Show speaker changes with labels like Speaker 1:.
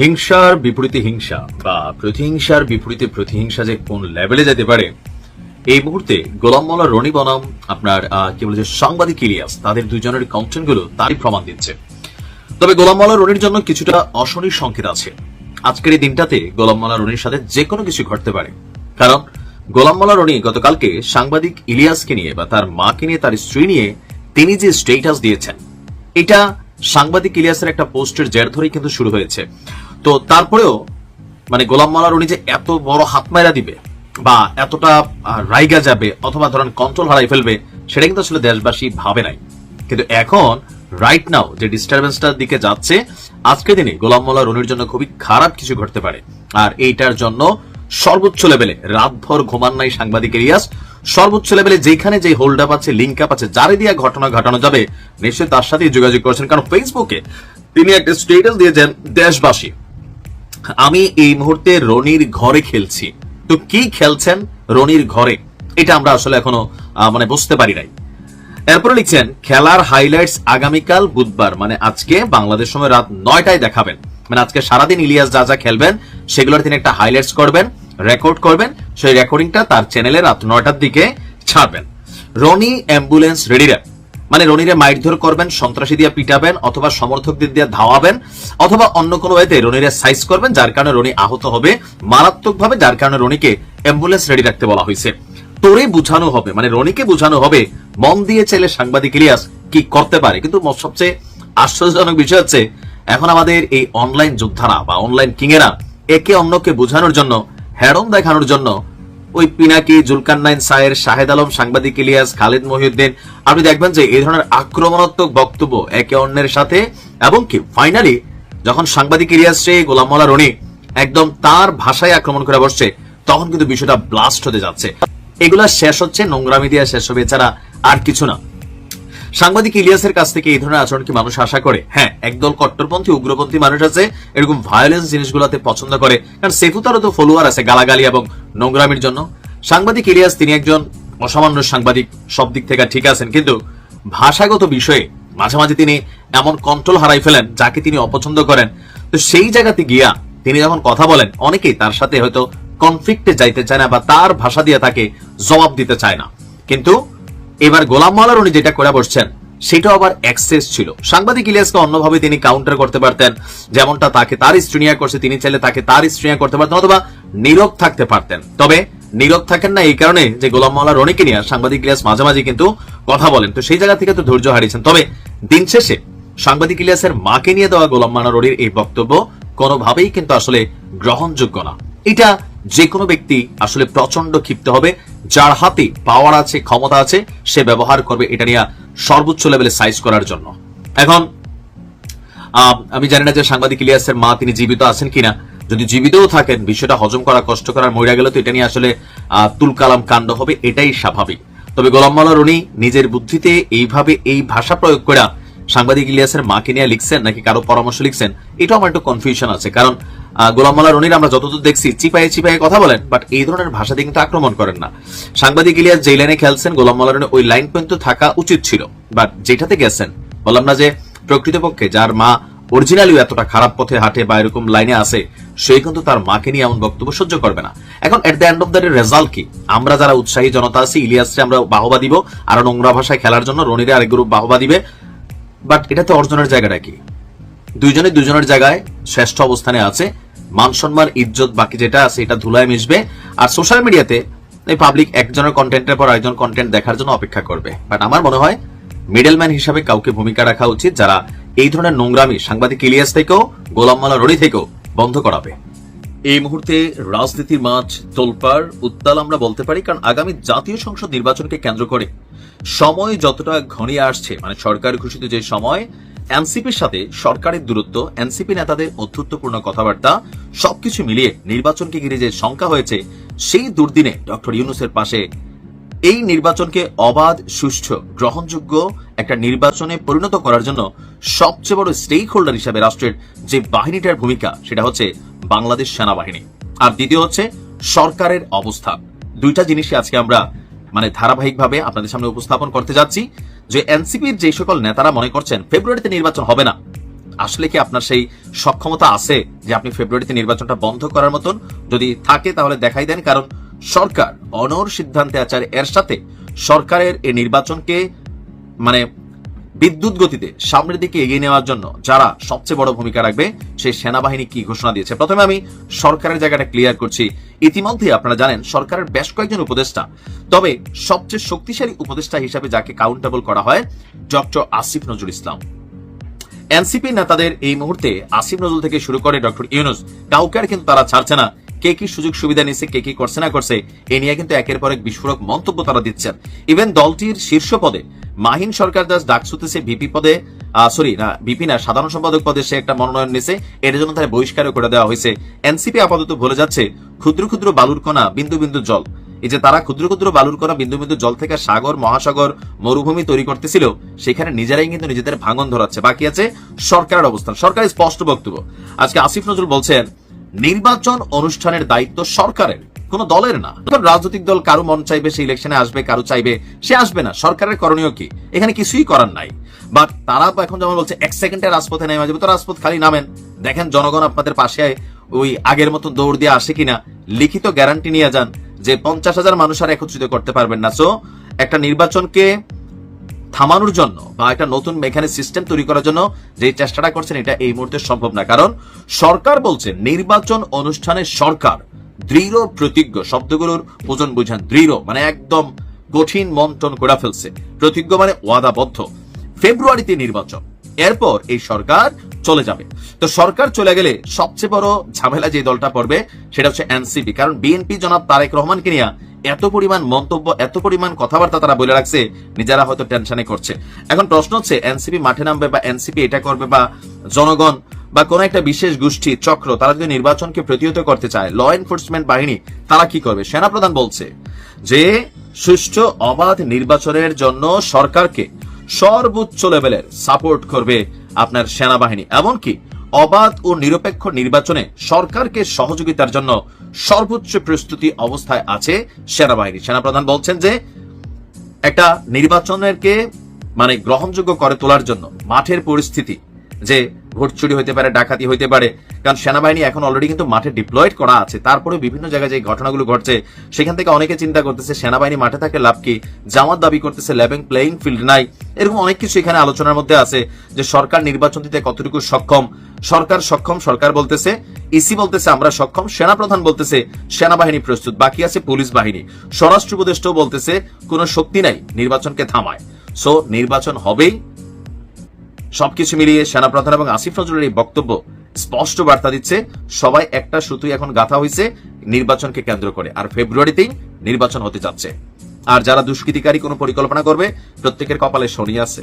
Speaker 1: হিংসার বিপরীতে হিংসা বা প্রতিহিংসার বিপরীতে প্রতিহিংসা যে কোন লেভেলে যেতে পারে, এই মুহূর্তে গোলাম মোল্লা রনি বনাম আপনার কি বলে যে সাংবাদিক ইলিয়াস, তাদের দুজনের কন্টেন্টগুলো তারই প্রমাণ দিচ্ছে। তবে গোলাম মোল্লা রনির জন্য কিছুটা অশনির সংকেত আছে। আজকের এই দিনটাতে গোলাম মোল্লা রনির সাথে যে কোনো কিছু ঘটতে পারে। কারণ গোলাম মোল্লা রনি গতকালকে সাংবাদিক ইলিয়াসকে নিয়ে বা তার মাকে নিয়ে, তার স্ত্রী নিয়ে তিনি যে স্টেটাস দিয়েছেন, এটা সাংবাদিক ইলিয়াসের একটা পোস্টের জের ধরেই কিন্তু শুরু হয়েছে। তো তারপরেও মানে গোলাম মালার উনি যে এত বড় হাত মাইরা দিবে বা এতটা রাইগা যাবে অথবা ধরেন কন্ট্রোল হারাই ফেলবে, সেটা কিন্তু আসলে দেশবাসী ভাবে নাই। কিন্তু এখন রাইট নাও যে ডিস্টারবেন্সটার দিকে যাচ্ছে, আজকের দিনে গোলাম মোল্লা রনির জন্য খুবই খারাপ কিছু ঘটতে পারে। আর এইটার জন্য সর্বোচ্চ লেভেলে রাতভর ঘুমান নাই সাংবাদিক ইলিয়াস সর্বোচ্চ লেভেলে যেখানে যে হোল্ড আপ আছে লিঙ্ক আপ আছে, যারে দিয়ে ঘটনা ঘটানো যাবে, নিশ্চয়ই তার সাথে যোগাযোগ করছেন। কারণ ফেসবুকে তিনি একটা স্টেটাস দিয়েছেন দেশবাসী। আমি এই মুহূর্তে রনির ঘরে খেলছি। তো কি খেলছেন রনির ঘরে? এটা আমরা আসলে এখনও মানে বুঝতে পারি নাই। এরপরে লিখছেন, খেলার হাইলাইটস আগামীকাল বুধবার মানে আজকে বাংলাদেশ সময় রাত নয়টায় দেখাবেন। মানে আজকে সারাদিন ইলিয়াস যা যা খেলবেন, সেগুলোর তিনি একটা হাইলাইটস করবেন রেকর্ড করবেন, সেই রেকর্ডিংটা তার চ্যানেলে রাত নয়টার দিকে ছাড়বেন। রনি অ্যাম্বুলেন্স রেডিরা মানে রনিরে মারধর করবেন, সন্ত্রাসী দিয়ে পিটাবেন, অথবা সমর্থকদের দিয়ে ধাওয়াবেন, অথবা অন্য কোনো ওয়েতে রনিরে সাইজ করবেন, যার কারণে রনি আহত হবে মারাত্মকভাবে, যার কারণে রনিকে অ্যাম্বুলেন্স রেডি রাখতে বলা হয়েছে। তোরে বুঝানো হবে মানে রনিকে বুঝানো হবে, মন দিয়ে চাইলে সাংবাদিক ইলিয়াস কি করতে পারে? কিন্তু সবচেয়ে আশ্চর্যজনক বিষয় হচ্ছে, এখন আমাদের এই অনলাইন যোদ্ধারা বা অনলাইন কিংয়েরা একে অন্যকে বোঝানোর জন্য হ্যারম দেখানোর জন্য ওই পিনাকি, জুলকান্নাইন সায়ের শাহেদ আলম, সাংবাদিক ইলিয়াস, খালিদ মহিউদ্দিন। আপনি দেখবেন যে এই ধরনের আক্রমণাত্মক বক্তব্য একে অন্যের সাথে এবং কি ফাইনালি যখন সাংবাদিক ইলিয়াস সে গোলাম মোল্লা রনি একদম তার ভাষায় আক্রমণ করে বসছে, তখন কিন্তু বিষয়টা ব্লাস্ট হতে যাচ্ছে। এগুলা শেষ হচ্ছে, নোংরামি দিয়ে শেষ হবে এছাড়া আর কিছু না। সাংবাদিক ইলিয়াসের কাছ থেকে এই ধরনের আচরণ কি মানুষ আশা করে? হ্যাঁ একদল কট্টরপন্থী, উগ্রপন্থী মানুষ আছে, এরকম ভায়োলেন্স জিনিসগুলোতে পছন্দ করে। কারণ সেফুতারও তো ফলোয়ার আছে, গালাগালি এবং নোংরামির জন্য। সাংবাদিক ইলিয়াস, তিনি একজন অসামান্য সাংবাদিক, সব দিক থেকে ঠিক আছেন, কিন্তু ভাষাগত বিষয়ে মাঝে মাঝে তিনি এমন কন্ট্রোল হারাই ফেলেন যাকে তিনি অপছন্দ করেন। তো সেই জায়গাতে গিয়া তিনি যখন কথা বলেন, অনেকেই তার সাথে হয়তো কনফ্লিক্টে যাইতে চায় না বা তার ভাষা দিয়ে তাকে জবাব দিতে চায় না। কিন্তু এবার গোলাম মালার উনি যেটা করে বসছেন সেটা আবার অ্যাক্সেস ছিল। সাংবাদিক ইলিয়াসকে অন্যভাবে তিনি কাউন্টার করতে পারতেন, যেমনটা তাকে তার স্ত্রীয়া করছে, তিনি চাইলে তাকে তার স্ত্রীয়া করতে পারতেন, অথবা নীরব থাকতে পারতেন। তবে নীরব থাকেন না এই কারণে যে গোলাম মাওলা রনিকে নিয়ে সাংবাদিক ইলিয়াস মাঝে মাঝে কিন্তু কথা বলেন। তো সেই জায়গা থেকে তো ধৈর্য হারিয়েছেন। তবে দিন শেষে সাংবাদিক ইলিয়াসের মাকে নিয়ে দেওয়া গোলাম মাওলা রনির এই বক্তব্য কোনোভাবেই কিন্তু আসলে গ্রহণযোগ্য না। এটা যে কোনো ব্যক্তি আসলে প্রচণ্ড ক্ষিপ্ত হবে। যার হাতে পাওয়ার আছে, ক্ষমতা আছে, সে ব্যবহার করবে এটা নিয়ে সর্বোচ্চ লেভেলে সাইজ করার জন্য। এখন আমি জানি না যে সাংবাদিক ইলিয়াসের মা তিনি জীবিত আছেন কিনা। যদি জীবিতও থাকেন, বিষয়টা হজম করা কষ্ট করার মরিয়া গেলে তো এটা নিয়ে আসলে তুলকালাম কাণ্ড হবে, এটাই স্বাভাবিক। তবে গোলাম মালার উনি নিজের বুদ্ধিতে এইভাবে এই ভাষা প্রয়োগ করা সাংবাদিক ইলিয়াসের মাকে নিয়ে লিখছেন নাকি কারও পরামর্শ লিখছেন, এটাও আমার একটু কনফিউশন আছে। কারণ গোলাম মালা রনির আমরা যতদূর দেখছি, চিপায়ে চিপায়ে কথা বলেন বাট এই ধরনের ভাষা দিয়ে কিন্তু আক্রমণ করেন না। সাংবাদিক ইলিয়াস যে লাইনে খেলছেন, গোলাম মালা রনি ওই লাইন পর্যন্ত থাকা উচিত ছিল। বাট যেটাতে গেছেন, বললাম না যে প্রকৃতপক্ষে যার মা অরিজিনালিও এতটা খারাপ পথে হাঁটে বা এরকম লাইনে আসে, সে কিন্তু তার মাকে নিয়ে এমন বক্তব্য সহ্য করবে না। এখন at the end of the result কি? আমরা যারা উৎসাহী জনতা আছি ইলিয়াসকে আমরা বাহবা দিব, আরও নোংরা ভাষায় খেলার জন্য রনিরে আরেক গ্রুপ বাহবা দিবে। বাট এটাতে অর্জনের জায়গাটা কি? দুইজনে দুজনের জায়গায় শ্রেষ্ঠ অবস্থানে আছে, মান সম্মান, ইজ্জত, বাকি যেটা আছে এটা ধুলায় মিশবে। আর সোশ্যাল মিডিয়াতে এই পাবলিক একজনের কন্টেন্টের পর আরেকজন কন্টেন্ট দেখার জন্য অপেক্ষা করবে। বাট আমার মনে হয় মিডলম্যান হিসাবে কাউকে ভূমিকা রাখা উচিত, যারা এই ধরনের নোংরামি সাংবাদিক ইলিয়াস থেকেও গোলাম মালা রনি থেকেও বন্ধ করাবে। এই মুহূর্তে রাজনীতির মাঠ তোলপাড়, উত্তাল আমরা বলতে পারি, কারণ আগামী জাতীয় সংসদ নির্বাচনকে কেন্দ্র করে সময় যতটা ঘনিয়ে আসছে মানে সরকার ঘোষিত যে সময়, এনসিপির সাথে সরকারের দূরত্ব, এনসিপি নেতাদের অধ্যুত্বপূর্ণ কথাবার্তা, সবকিছু মিলিয়ে নির্বাচনকে ঘিরে যে শঙ্কা হয়েছে, সেই দুর্দিনে ডক্টর ইউনুসের পাশে এই নির্বাচনকে অবাধ, সুষ্ঠু, গ্রহণযোগ্য একটা নির্বাচনে পরিণত করার জন্য সবচেয়ে বড় স্টেক হোল্ডার হিসাবে রাষ্ট্রের যে বাহিনীটার ভূমিকা, সেটা হচ্ছে বাংলাদেশ সেনাবাহিনী। আর দ্বিতীয় হচ্ছে সরকারের অবস্থান দুইটা জিনিসই আজকে আমরা মানে ধারাবাহিকভাবে আপনাদের সামনে উপস্থাপন করতে যাচ্ছি, যে এনসিপির যে সকল নেতারা মনে করছেন ফেব্রুয়ারিতে নির্বাচন হবে না, আসলে কি আপনার সেই সক্ষমতা আছে যে আপনি ফেব্রুয়ারিতে নির্বাচনটা বন্ধ করার মতন? যদি থাকে তাহলে দেখাই দেন, কারণ সরকার, অনর সিদ্ধান্তে আছে আর এর সাথে সরকারের এই নির্বাচনকে মানে বিদ্যুৎ গতিতে সামনের দিকে এগিয়ে নেওয়ার জন্য যারা সবচেয়ে বড় ভূমিকা রাখবে, সেই সেনাবাহিনী কি ঘোষণা দিয়েছে? প্রথমে আমি সরকারের জায়গাটা ক্লিয়ার করছি। ইতিমধ্যে আপনারা জানেন, সরকারের বেশ কয়েকজন উপদেষ্টা। তবে সবচেয়ে শক্তিশালী উপদেষ্টা হিসাবে যাকে কাউন্টেবল করা হয়, ডক্টর আসিফ নজরুল ইসলাম। এনসিপি নেতাদের এই মুহূর্তে আসিফ নজরুল থেকে শুরু করে ডক্টর ইউনুস, কাউকে কিন্তু তারা ছাড়ছে না। কে কি সুযোগ সুবিধা নিচ্ছে কে কি করছে, না করছে, এ নিয়ে কিন্তু একের পর এক বিস্ফোরক মন্তব্য তারা দিচ্ছেন। ইভেন দলটির শীর্ষ পদে মাহিন সরকার দাস ডাকসুতেছে ভিপি পদে সরি না, ভিপি না, সাধারণ সম্পাদক পদে সে একটা মনোনয়ন নিছে এর জন্য তার বহিষ্কারও করে দেওয়া হয়েছে। এনসিপি আপাতত ভুলে যাচ্ছে, ক্ষুদ্র ক্ষুদ্র বালুর কণা, বিন্দু বিন্দু জল। এই যে তারা ক্ষুদ্র ক্ষুদ্র বালুর কণা, বিন্দু বিন্দু জল থেকে সাগর, মহাসাগর, মরুভূমি তৈরি করতেছিল, সেখানে নিজেরাই কিন্তু নিজেদের ভাঙন ধরাচ্ছে। বাকি আছে সরকারের অবস্থান। সরকারের স্পষ্ট বক্তব্য। আজকে আসিফ নজরুল বলছেন নির্বাচন অনুষ্ঠানের দায়িত্ব সরকারের, কোন দলের না। রাজনৈতিক দল কারও মন চাইবে সে ইলেকশনে আসবে, কারও চাইবে সে আসবে না। সরকারের করণীয় কি? এখানে কিছুই করার নাই। বাট তারা এখন যেমন বলছে, এক সেকেন্ডে রাজপথে নেমে যাবে, তো রাজপথ খালি নামেন। দেখেন জনগণ আপনাদের পাশে ওই আগের মতো দৌড় দিয়ে আসে কিনা। লিখিত গ্যারান্টি নিয়ে যান যে পঞ্চাশ হাজার মানুষ আর একত্রিত করতে পারবেন না। সো একটা নির্বাচনকে থামানোর জন্য বা একটা নতুন মেকানিক সিস্টেম তৈরি করার জন্য যে চেষ্টাটা করছেন, এটা এই মুহূর্তে সম্ভব না। কারণ সরকার বলছে, নির্বাচন অনুষ্ঠানে সরকার দৃঢ় প্রতিজ্ঞ, শব্দগুলোর ওজন বুঝান, দৃঢ় মানে একদম কঠিন মন্থন করে ফেলছে। প্রতিজ্ঞ মানে ওয়াদাবদ্ধ। ফেব্রুয়ারিতে নির্বাচন, এরপর এই সরকার চলে যাবে। তো সরকার চলে গেলে সবচেয়ে বড় ঝামেলা যে দলটা পড়বে, সেটা হচ্ছে এনসিপি। কারণ বিএনপি জনাব তারেক রহমানকে নিয়ে এত পরিমাণ মন্তব্য, এত পরিমাণ কথাবার্তা তারা বলে রাখছে, নিজেরা হয়তো টেনশনে করছে। এখন প্রশ্ন হচ্ছে, এনসিপি মাঠে নামবে বা এনসিপি এটা করবে বা জনগণ বা কোন একটা বিশেষ গোষ্ঠী, চক্র, তারা যদি নির্বাচনকে প্রতিহত করতে চায় ল এনফোর্সমেন্ট বাহিনী, তারা কি করবে? সেনাপ্রধান বলছে যে, সুষ্ঠু, অবাধ নির্বাচনের জন্য সরকারকে সর্বোচ্চ লেভেলের সাপোর্ট করবে আপনার সেনাবাহিনী। এমনকি অবাধ ও নিরপেক্ষ নির্বাচনে সরকারকে সহযোগিতার জন্য সর্বোচ্চ প্রস্তুতি অবস্থায় আছে সেনাবাহিনী। সেনাপ্রধান বলছেন যে একটা নির্বাচনেরকে মানে গ্রহণযোগ্য করে তোলার জন্য মাঠের পরিস্থিতি যে ভোট চুরি হইতে পারে, ডাকাতি হইতে পারে। কারণ সেনাবাহিনী এখন অলরেডি কিন্তু মাঠে ডিপ্লয়েড করা আছে। তারপরে বিভিন্ন জায়গায় যে ঘটনাগুলো ঘটছে, সেখান থেকে অনেকে চিন্তা করতেছে, সেনাবাহিনী মাঠে থাকে লাভ কি? জামাত দাবি করতেছে লেভেং প্লেইং ফিল্ড নাই। এরকম অনেক কিছু এখানে আলোচনার মধ্যে আছে, যে সরকার নির্বাচন দিতে কতটুকু সক্ষম? সরকার সক্ষম, সরকার বলতেছে ইসি বলতেছে, আমরা সক্ষম। সেনাপ্রধান বলতেছে, সেনাবাহিনী প্রস্তুত। বাকি আছে পুলিশ বাহিনী। স্বরাষ্ট্র উপদেষ্টাও বলতেছে, কোনো শক্তি নাই, নির্বাচনকে থামায়। সো নির্বাচন হবেই। সবকিছু মিলিয়ে সেনাপ্রধান এবং আসিফ নজরুলের এই বক্তব্য স্পষ্ট বার্তা দিচ্ছে, সবাই একটা সুতুই এখন গাথা হয়েছে নির্বাচনকে কেন্দ্র করে। আর ফেব্রুয়ারিতেই নির্বাচন হতে যাচ্ছে। আর যারা দুষ্কৃতিকারী কোনো পরিকল্পনা করবে, প্রত্যেকের কপালে শনি আছে।